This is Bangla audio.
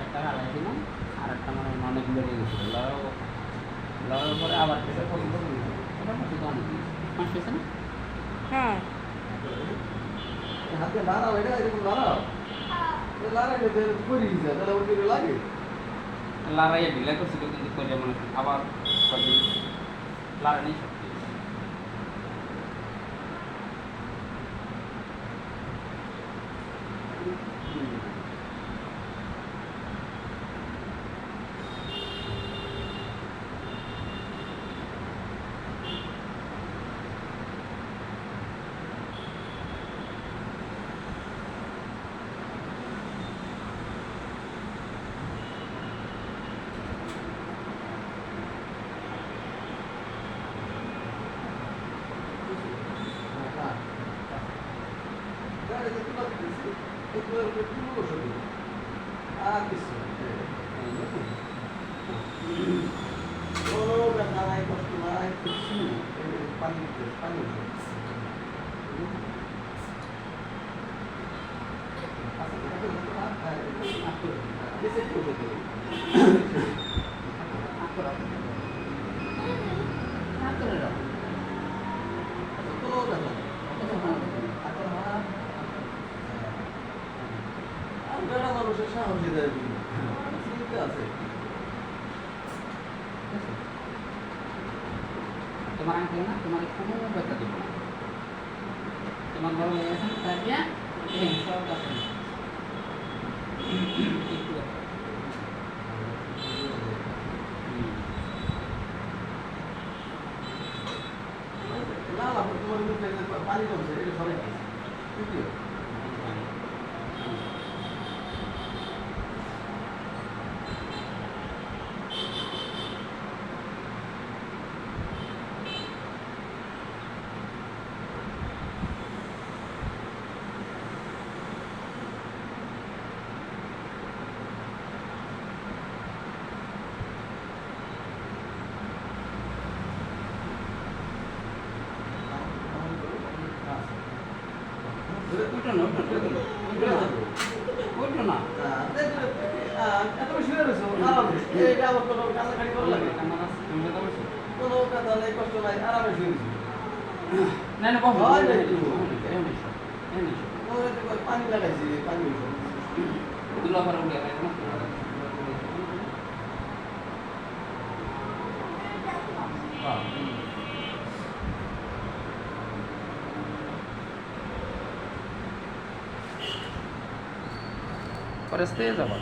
একটা সেটা মোটামুটি তো করছিল কিন্তু আবার কদিন লড়াই নেই সত্যি হ্যাঁ দাঁড়াই তো তুলা দিতেছি একটু একটু তুলো বসে আর কিছু নাই কষ্ট নাই কিছু পানি পানি দিতে হাতের এরকম মানুষের সাহসী দেয় আছে তোমার আঙ্কেল তোমার কোনো ব্যথা তোমার বড় হয়ে গেছে তার বিয়া সব আছে একটু ব্যথা। হুম। না না তোমার মুখে যে পানি জমছে এটা সবাই কি ওঠো না, ওঠো না, ওঠো না, ওঠো না, ওঠো না। এত বেশি হয়ে গেছে আরামে এইটা আবার কোনো কান্নাকাটি করা লাগে আমার আছে, তুমি ব্যথা পাইছো? কোনো ব্যথা নেই কষ্ট নাই আরামে শুয়ে গেছি না, না, বসো, হয় না বসো, একটু। বসো, এমনি এসো, এমনি এসো। পানি লাগাইছি পানি। দুলা করে উঠে পরে স্টেজ আবার